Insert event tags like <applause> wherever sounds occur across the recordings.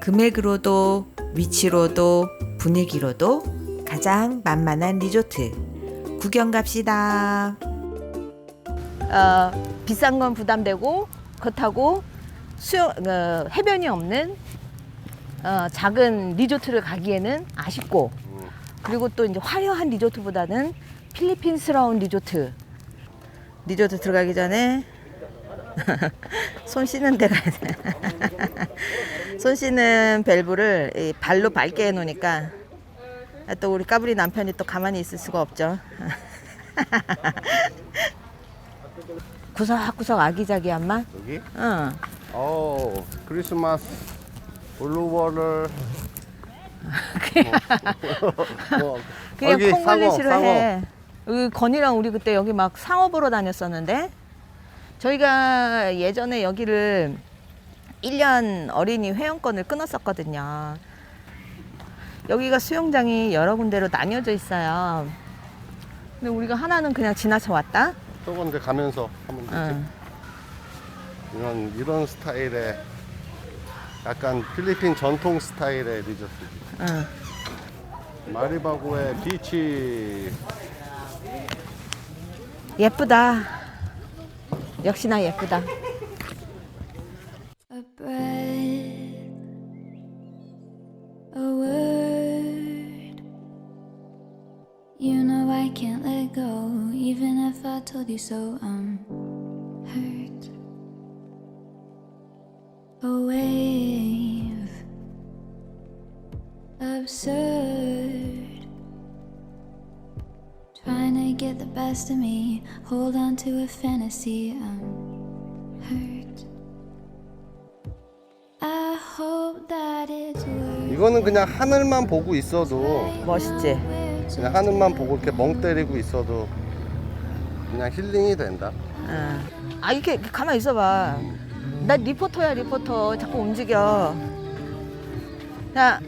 금액으로도 위치로도 분위기로도 가장 만만한 리조트 구경 갑시다. 어, 비싼 건 부담되고 그렇다고 수영 어, 해변이 없는 어, 작은 리조트를 가기에는 아쉽고 그리고 또 이제 화려한 리조트보다는 필리핀스러운 리조트 리조트 들어가기 전에 <laughs> 손 씻는 데 가야 돼. <laughs> 손 씻는 밸브를 이 발로 밟게 해놓으니까 또 우리 까불이 남편이 또 가만히 있을 수가 없죠. <laughs> 구석구석 아기자기한 맛? 여기? 응. 어 크리스마스 블루워를 어, <laughs> 그냥 여기 콩글리시로 상어, 해. 여기 건이랑 우리 그때 여기 막 보러 다녔었는데 저희가 예전에 여기를 1년 어린이 회원권을 끊었었거든요. 여기가 수영장이 여러 군데로 나뉘어져 있어요. 근데 우리가 하나는 그냥 지나쳐 왔다. 저건 이제 가면서 하면 되지 응. 이런 이런 스타일의 약간 필리핀 전통 스타일의 리조트 응. 마리바고의 비치 예쁘다. 역시나 예쁘다. So. I'm hurt. A wave, absurd. Trying to get the best of me, hold on to a fantasy. I'm hurt. I hope that it's worth 이거는 그냥 하늘만 보고 있어도 멋있지? 그냥 하늘만 보고 이렇게 멍 때리고 있어도 그냥 힐링이 된다 응. 아 이렇게 가만히 있어봐. 나 리포터야 리포터. 자꾸 움직여. 자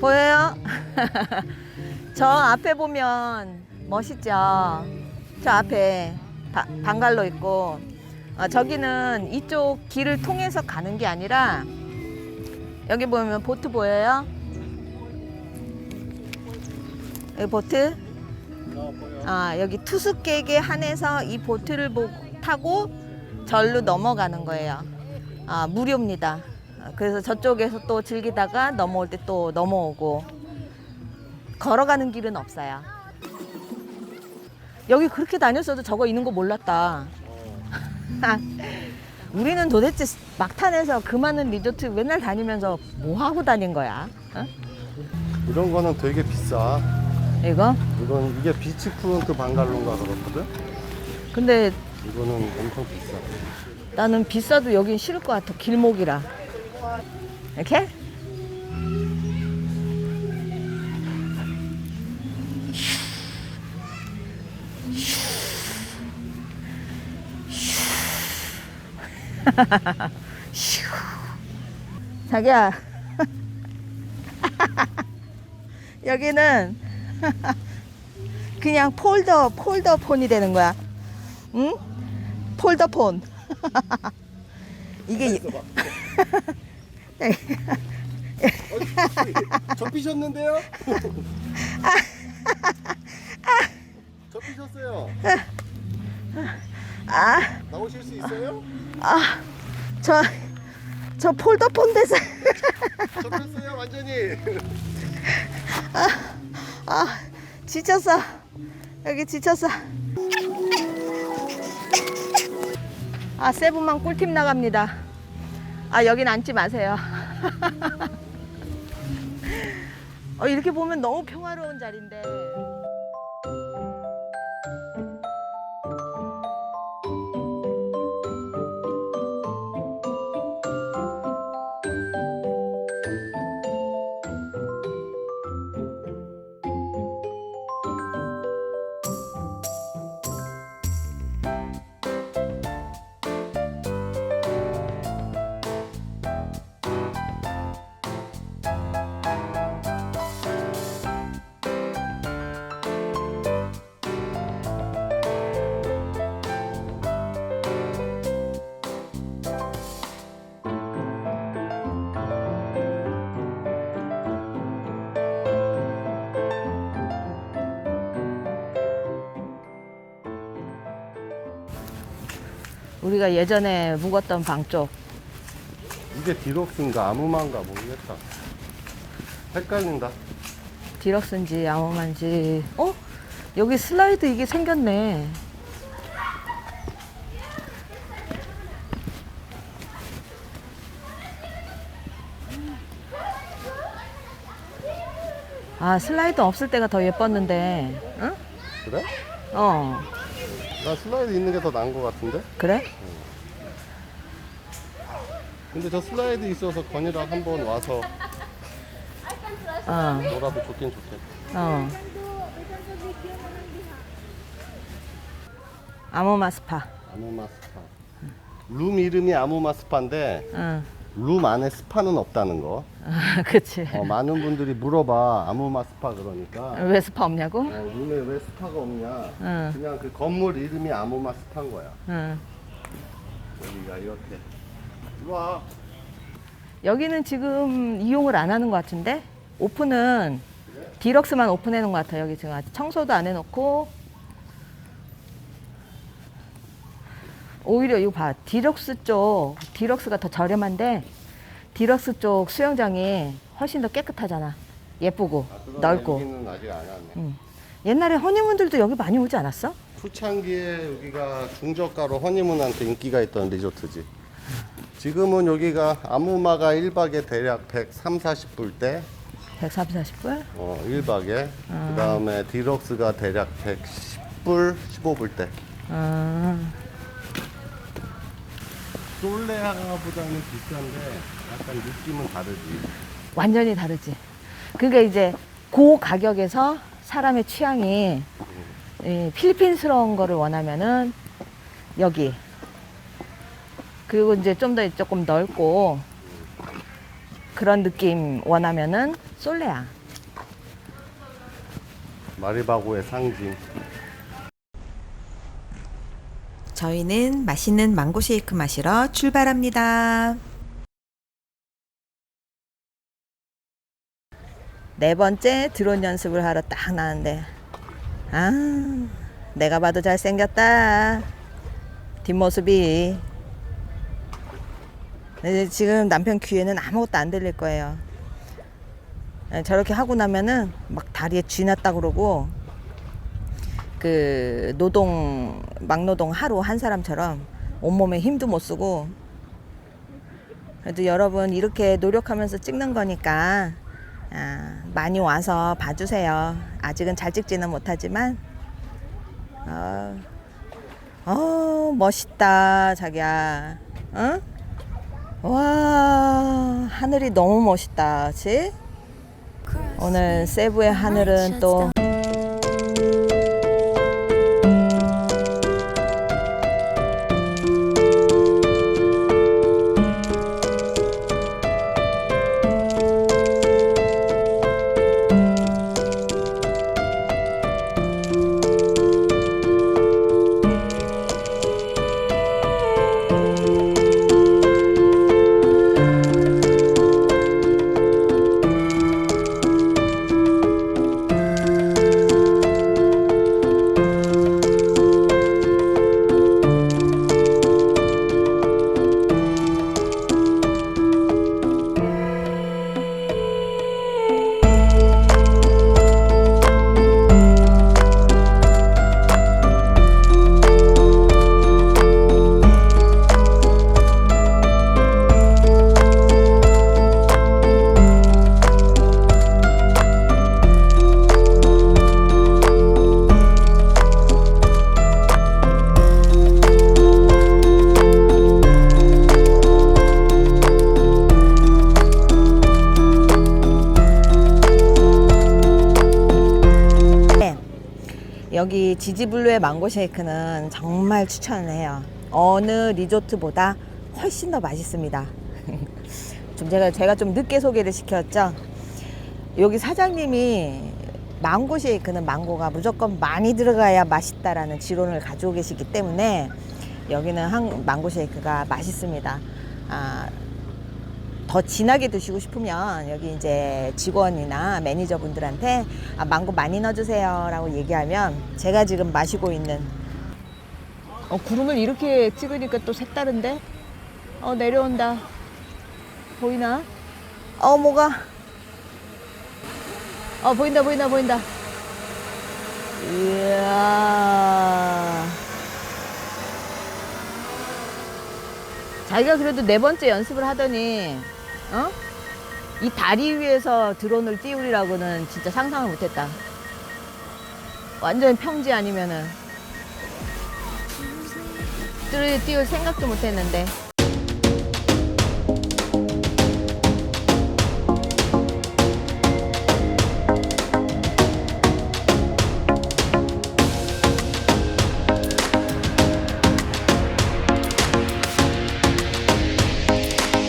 보여요? <laughs> 저 앞에 보면 멋있죠. 저 앞에 바, 방갈로 있고 어, 저기는 이쪽 길을 통해서 가는 게 아니라 여기 보면 보트 보여요? 여기 보트? 아, 여기 투숙객에 한해서 이 보트를 보, 타고 절로 넘어가는 거예요. 아, 무료입니다. 아, 그래서 저쪽에서 또 즐기다가 넘어올 때 또 넘어오고 걸어가는 길은 없어요. 여기 그렇게 다녔어도 저거 있는 거 몰랐다. <laughs> 우리는 도대체 막탄에서 그 많은 리조트 맨날 다니면서 뭐 하고 다닌 거야? 어? 이런 거는 되게 비싸 이거? 이건 이게 비치 프론트 방갈로인가 그렇거든 근데 이거는 엄청 비싸 나는 비싸도 여긴 싫을 것 같아. 길목이라. 이렇게? <laughs> 자기야. <laughs> 여기는 <laughs> 그냥 폴더, 폴더 폰이 되는 거야. 응? 폴더 폰. <laughs> 이게 <laughs> 접히셨는데요? 접히셨어요 아, 나오실 수 있어요? 저, 저 폴더폰 돼서 접혔어요 완전히 아, 지쳤어. 여기 지쳤어. 아, 세븐만 꿀팁 나갑니다. 아, 여긴 앉지 마세요. <laughs> 어, 이렇게 보면 너무 평화로운 자리인데. 우리가 예전에 묵었던 방 쪽. 이게 디럭스인가 아무만가 모르겠다. 헷갈린다. 디럭스인지 아무만지. 어? 여기 슬라이드 이게 생겼네. 아 슬라이드 없을 때가 더 예뻤는데. 응? 그래? 어. 나 슬라이드 있는 게 더 나은 것 같은데? 그래? 근데 저 슬라이드 있어서 건이랑 한번 와서 어. 놀아도 좋긴 좋겠다. 어. 아모마 스파. 아무마 스파. 룸 이름이 아무마 스파인데 응. 룸 안에 스파는 없다는 거. 아, <laughs> 그치. 어, 많은 분들이 물어봐 아무마 스파 그러니까 왜 스파 없냐고? 어, 룸에 왜 스파가 없냐? 응. 그냥 그 건물 이름이 아무마 스파인 거야. 응. 여기가 이렇게. 이리 와. 여기는 지금 이용을 안 하는 것 같은데 오픈은 디럭스만 오픈해 놓은 것 같아요. 여기 지금 아직 청소도 안 해놓고 오히려 이거 봐 디럭스 쪽 디럭스가 더 저렴한데 디럭스 쪽 수영장이 훨씬 더 깨끗하잖아. 예쁘고 아. 넓고 여기는 아직 안 하네. 응. 옛날에 허니문들도 여기 많이 오지 않았어? 초창기에 여기가 중저가로 허니문한테 인기가 있던 리조트지. 지금은 여기가 아무마가 1박에 대략 130, 40불 대, 130, 40불? 어, 1박에. 아. 그 다음에 디럭스가 대략 110불, 15불 대. 아, 솔레아보다는 비싼데 약간 느낌은 다르지. 완전히 다르지. 그러니까 이제 그 가격에서 사람의 취향이 이 필리핀스러운 거를 원하면은 여기 그리고 이제 좀 더 조금 넓고 그런 느낌 원하면은 솔레아. 마리바고의 상징. 저희는 맛있는 망고 쉐이크 마시러 출발합니다. 네 번째 드론 연습을 하러 딱 나왔는데 아 내가 봐도 잘생겼다. 뒷모습이. 지금 남편 귀에는 아무것도 안 들릴 거예요. 예, 저렇게 하고 나면은 막 다리에 쥐 났다 그러고 그 노동 막노동 하루 한 사람처럼 온몸에 힘도 못 쓰고 그래도 여러분 이렇게 노력하면서 찍는 거니까 아, 많이 와서 봐주세요. 아직은 잘 찍지는 못하지만, 어, 어 멋있다, 자기야. 응? 와, 하늘이 너무 멋있다, 그치? 오늘 세부의 하늘은 또 여기 지지블루의 망고 쉐이크는 정말 추천을 해요. 어느 리조트보다 훨씬 더 맛있습니다. <laughs> 좀 제가 제가 좀 늦게 소개를 시켰죠. 여기 사장님이 망고 쉐이크는 망고가 무조건 많이 들어가야 맛있다라는 지론을 가지고 계시기 때문에 여기는 한 망고 쉐이크가 맛있습니다. 아, 더 진하게 드시고 싶으면 여기 이제 직원이나 매니저분들한테 아, 망고 많이 넣어주세요 라고 얘기하면 제가 지금 마시고 있는 어, 구름을 이렇게 찍으니까 또 색다른데? 어, 내려온다. 보이나? 어, 뭐가? 어, 보인다, 보인다, 보인다. 이야. 자기가 그래도 네 번째 연습을 하더니, 어? 이 다리 위에서 드론을 띄우리라고는 진짜 상상을 못했다. 완전 평지 아니면은 띄울, 띄울 생각도 못했는데.